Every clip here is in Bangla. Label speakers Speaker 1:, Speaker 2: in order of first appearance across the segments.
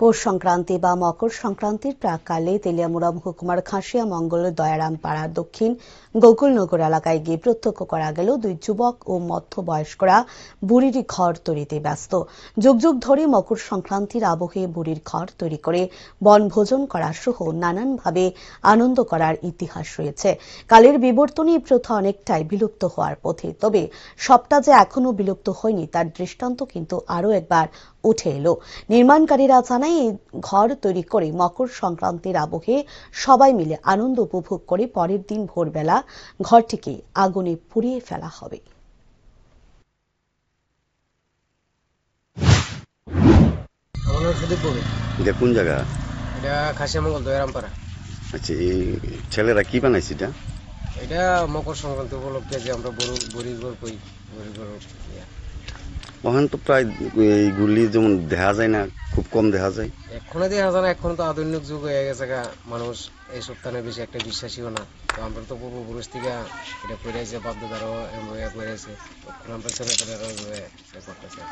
Speaker 1: পৌষ সংক্রান্তি বা মকর সংক্রান্তির প্রাককালে তেলিয়ামুড়া মহকুমার খাসিয়া মঙ্গল দয়ারাম পাড়া দক্ষিণ গোকুলনগর এলাকায় গিয়ে প্রত্যক্ষ করা গেল দুই যুবক ও মধ্যবয়স্করা বুড়ির ঘর তৈরিতে ব্যস্ত। যুগ যুগ ধরে মকর সংক্রান্তির আবহে বুড়ির ঘর তৈরি করে বনভোজন করা সহ নানানভাবে আনন্দ করার ইতিহাস রয়েছে। কালের বিবর্তনে প্রথা অনেকটাই বিলুপ্ত হওয়ার পথে, তবে সবটা যে এখনও বিলুপ্ত হয়নি তার দৃষ্টান্ত কিন্তু আরও একবার উঠে এলো। নির্মাণকারীরা জানায় এই ঘর তৈরি করে মকর সংক্রান্তির আবহে সবাই মিলে আনন্দ উপভোগ করে পরের দিন ভোরবেলা ঘরটিকে আগুনে পুড়িয়ে ফেলা হবে।
Speaker 2: এটা কোন জায়গা?
Speaker 3: এটা খাসিয়ামঙ্গল দয়ারামপাড়া।
Speaker 2: আচ্ছা এই ছেলেরা কি বানাইছে এটা?
Speaker 3: এটা মকর সংক্রান্তি উপলক্ষে যে আমরা বড় করি বড়ি ঘর
Speaker 2: ওখানে তো প্রায় এইগুলি যেমন দেখা যায় না খুব কম দেখা যায়।
Speaker 3: এখনও দেখা যায় না এখন তো আধুনিক যুগ হয়ে গেছে গা। মানুষ এই সপ্তাহে বেশি একটা বিশ্বাসীও না। তো আমরা তো পূর্বপুরুষ থেকে এটা করে আছে বাপ দাদারও এমন করে আছে তখন আমরা ছেলে করতেছে।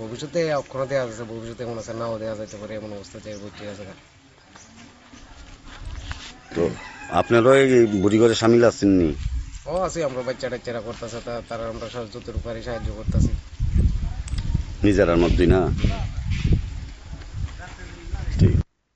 Speaker 3: ভবিষ্যতে অক্ষণ দেওয়া যাচ্ছে ভবিষ্যতে মনে আছে নাও দেওয়া যাইতে পারে এমন অবস্থা যে ঠিক আছে।
Speaker 2: তো আপনারাও এই বুড়িঘরে সামিল আছেননি?
Speaker 3: ও আছি আমরা বাচ্চা টাচ্চারা করতেছে তারা আমরা সব যতটুকু পারি সাহায্য করতেছি।
Speaker 2: নিজেরার মধ্যেই না।